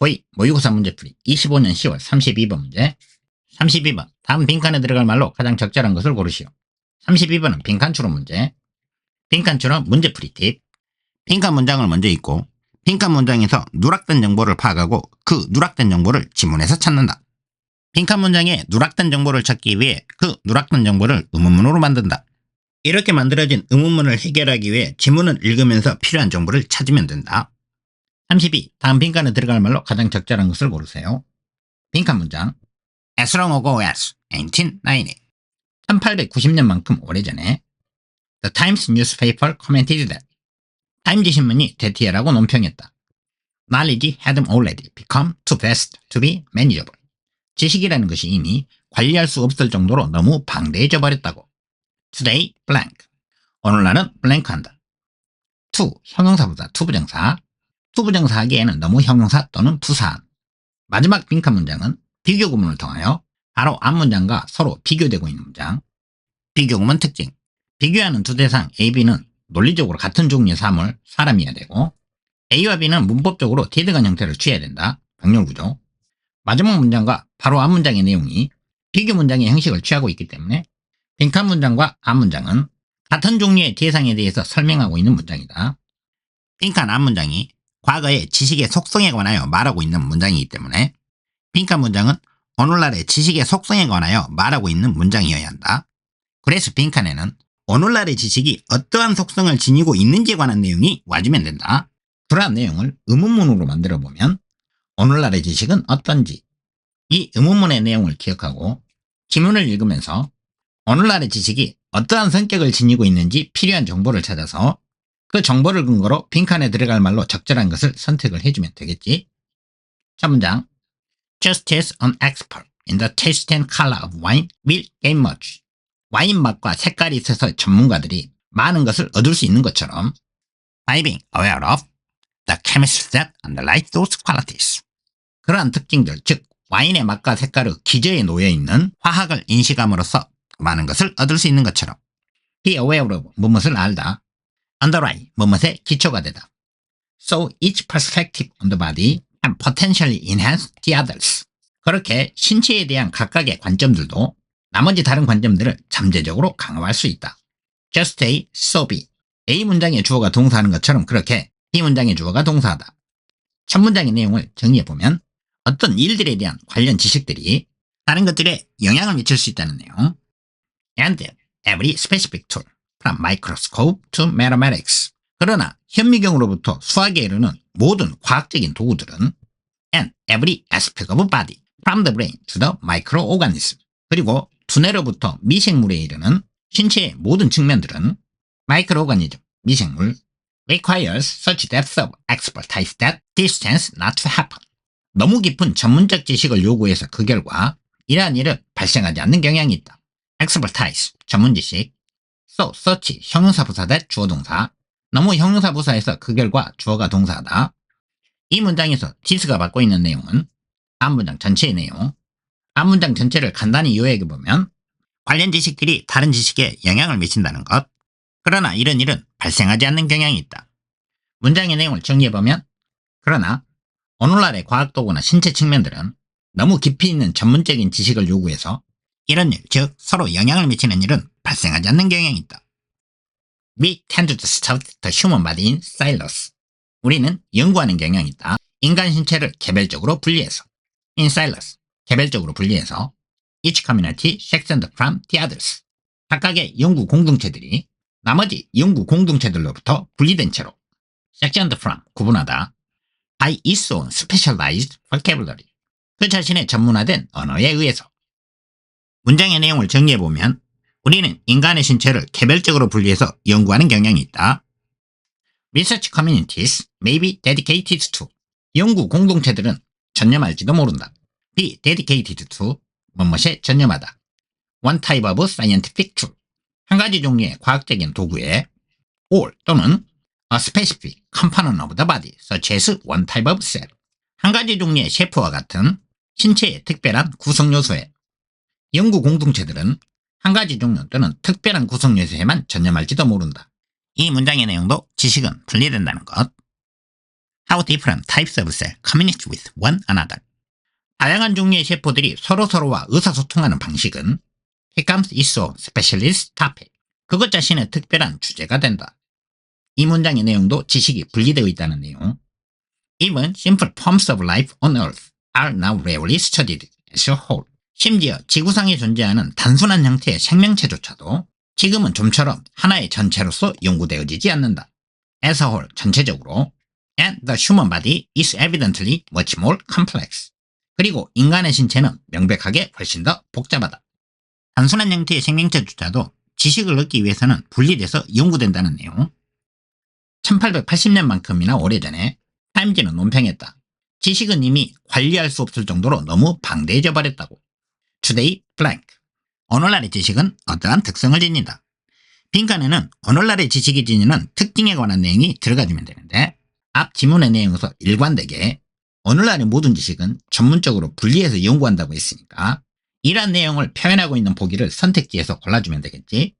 고2 모의고사 문제풀이. 25년 10월 32번 문제. 32번. 다음 빈칸에 들어갈 말로 가장 적절한 것을 고르시오. 32번은 빈칸 추론 문제. 빈칸 추론 문제풀이 팁. 빈칸 문장을 먼저 읽고 빈칸 문장에서 누락된 정보를 파악하고 그 누락된 정보를 지문에서 찾는다. 빈칸 문장에 누락된 정보를 찾기 위해 그 누락된 정보를 의문문으로 만든다. 이렇게 만들어진 의문문을 해결하기 위해 지문을 읽으면서 필요한 정보를 찾으면 된다 32. 다음 빈칸에 들어갈 말로 가장 적절한 것을 고르세요. 빈칸 문장 As long ago as 1890 1890년만큼 오래전에 The Times newspaper commented that 타임지 신문이 대티아라고 논평했다. Knowledge had already become too vast to be manageable. 지식이라는 것이 이미 관리할 수 없을 정도로 너무 방대해져 버렸다고. Today blank. 오늘날은 블랭크한다. to 형용사보다 to 부정사 투부정사 하기에는 너무 형용사 또는 부사한. 마지막 빈칸 문장은 비교 구문을 통하여 바로 앞 문장과 서로 비교되고 있는 문장. 비교 구문 특징. 비교하는 두 대상 A, B는 논리적으로 같은 종류의 사물, 사람이어야 되고 A와 B는 문법적으로 디드간 형태를 취해야 된다. 병렬구조. 마지막 문장과 바로 앞 문장의 내용이 비교 문장의 형식을 취하고 있기 때문에 빈칸 문장과 앞 문장은 같은 종류의 대상에 대해서 설명하고 있는 문장이다. 빈칸 앞 문장이 과거의 지식의 속성에 관하여 말하고 있는 문장이기 때문에 빈칸 문장은 오늘날의 지식의 속성에 관하여 말하고 있는 문장이어야 한다. 그래서 빈칸에는 오늘날의 지식이 어떠한 속성을 지니고 있는지에 관한 내용이 와주면 된다. 그러한 내용을 의문문으로 만들어 보면 오늘날의 지식은 어떤지 이 의문문의 내용을 기억하고 지문을 읽으면서 오늘날의 지식이 어떠한 성격을 지니고 있는지 필요한 정보를 찾아서 그 정보를 근거로 빈칸에 들어갈 말로 적절한 것을 선택을 해주면 되겠지. 첫 문장. Just as an expert in the taste and color of wine will gain much. 와인 맛과 색깔이 있어서 전문가들이 많은 것을 얻을 수 있는 것처럼 by being aware of the chemistry that underlies those qualities. 그러한 특징들, 즉 와인의 맛과 색깔의 기저에 놓여 있는 화학을 인식함으로써 많은 것을 얻을 수 있는 것처럼 be aware of 무엇을 알다. Underlie 뭐뭇의 기초가 되다. So each perspective on the body can potentially enhance the others. 그렇게 신체에 대한 각각의 관점들도 나머지 다른 관점들을 잠재적으로 강화할 수 있다. Just A, so B. A 문장의 주어가 동사하는 것처럼 그렇게 B 문장의 주어가 동사하다. 첫 문장의 내용을 정리해보면 어떤 일들에 대한 관련 지식들이 다른 것들에 영향을 미칠 수 있다는 내용. And every specific tool microscope to mathematics. 그러나 현미경으로부터 수학에 이르는 모든 과학적인 도구들은 and every aspect of body from the brain to the microorganism. 그리고 두뇌로부터 미생물에 이르는 신체의 모든 측면들은 microorganism, 미생물 requires such depth of expertise that tends not to happen. 너무 깊은 전문적 지식을 요구해서 그 결과 이러한 일은 발생하지 않는 경향이 있다. expertise, 전문 지식, so, such, 형용사 부사 대 주어 동사. 너무 형용사 부사에서 그 결과 주어가 동사다. 이 문장에서 this가 받고 있는 내용은 앞문장 전체의 내용. 앞문장 전체를 간단히 요약해보면 관련 지식들이 다른 지식에 영향을 미친다는 것. 그러나 이런 일은 발생하지 않는 경향이 있다. 문장의 내용을 정리해보면 그러나 오늘날의 과학도구나 신체 측면들은 너무 깊이 있는 전문적인 지식을 요구해서 이런 일, 즉 서로 영향을 미치는 일은 발생하지 않는 경향이 있다. Tend to study the human body in silos. 우리는 연구하는 경향이 있다. 인간 신체를 개별적으로 분리해서 in silos, 개별적으로 분리해서 each community sectioned from the others. 각각의 연구 공동체들이 나머지 연구 공동체들로부터 분리된 채로 sectioned from, 구분하다. by its own specialized vocabulary. 그 자신의 전문화된 언어에 의해서 문장의 내용을 정리해보면 우리는 인간의 신체를 개별적으로 분리해서 연구하는 경향이 있다. Research communities may be dedicated to 연구 공동체들은 전념할지도 모른다. be dedicated to 무엇에 전념하다. One type of scientific tool 한 가지 종류의 과학적인 도구에 or 또는 a specific component of the body such as one type of cell 한 가지 종류의 셰프와 같은 신체의 특별한 구성 요소에 연구 공동체들은 한 가지 종류 또는 특별한 구성 요소에만 전념할지도 모른다. 이 문장의 내용도 지식은 분리된다는 것. How different types of cell communicate with one another. 다양한 종류의 세포들이 서로서로와 의사소통하는 방식은 becomes its own specialist topic. 그것 자신의 특별한 주제가 된다. 이 문장의 내용도 지식이 분리되어 있다는 내용. Even simple forms of life on Earth are now rarely studied as a whole. 심지어 지구상에 존재하는 단순한 형태의 생명체조차도 지금은 좀처럼 하나의 전체로서 연구되어지지 않는다. As a whole, 전체적으로. And the human body is evidently much more complex. 그리고 인간의 신체는 명백하게 훨씬 더 복잡하다. 단순한 형태의 생명체조차도 지식을 얻기 위해서는 분리돼서 연구된다는 내용. 1880년만큼이나 오래전에 타임지는 논평했다. 지식은 이미 관리할 수 없을 정도로 너무 방대해져 버렸다고. Today blank. 오늘날의 지식은 어떠한 특성을 지닌다. 빈칸에는 오늘날의 지식이 지니는 특징에 관한 내용이 들어가주면 되는데 앞 지문의 내용에서 일관되게 오늘날의 모든 지식은 전문적으로 분리해서 연구한다고 했으니까 이러한 내용을 표현하고 있는 보기를 선택지에서 골라주면 되겠지.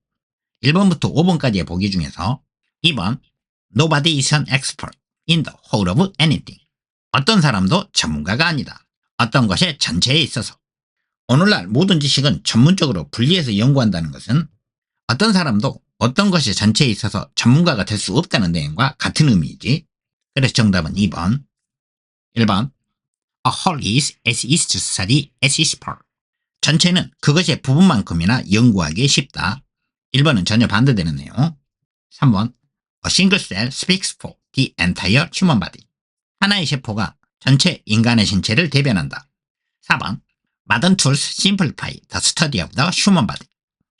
1번부터 5번까지의 보기 중에서 2번 Nobody is an expert in the whole of anything. 어떤 사람도 전문가가 아니다. 어떤 것의 전체에 있어서. 오늘날 모든 지식은 전문적으로 분리해서 연구한다는 것은 어떤 사람도 어떤 것이 전체에 있어서 전문가가 될 수 없다는 내용과 같은 의미이지. 그래서 정답은 2번. 1번. A whole is as easy to study as is part. 전체는 그것의 부분만큼이나 연구하기 쉽다. 1번은 전혀 반대되는 내용. 3번. A single cell speaks for the entire human body. 하나의 세포가 전체 인간의 신체를 대변한다. 4번. Modern tools simplify the study of the human body.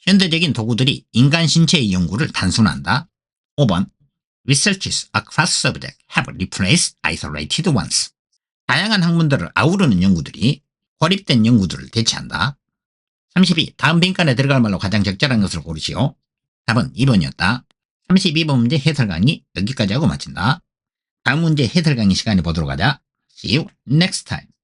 현대적인 도구들이 인간 신체의 연구를 단순화한다. 5번. Researches across subjects have replaced isolated ones. 다양한 학문들을 아우르는 연구들이 고립된 연구들을 대체한다. 32. 다음 빈칸에 들어갈 말로 가장 적절한 것을 고르시오. 답은 2번이었다. 32번 문제 해설 강의 여기까지 하고 마친다. 다음 문제 해설 강의 시간에 보도록 하자. See you next time.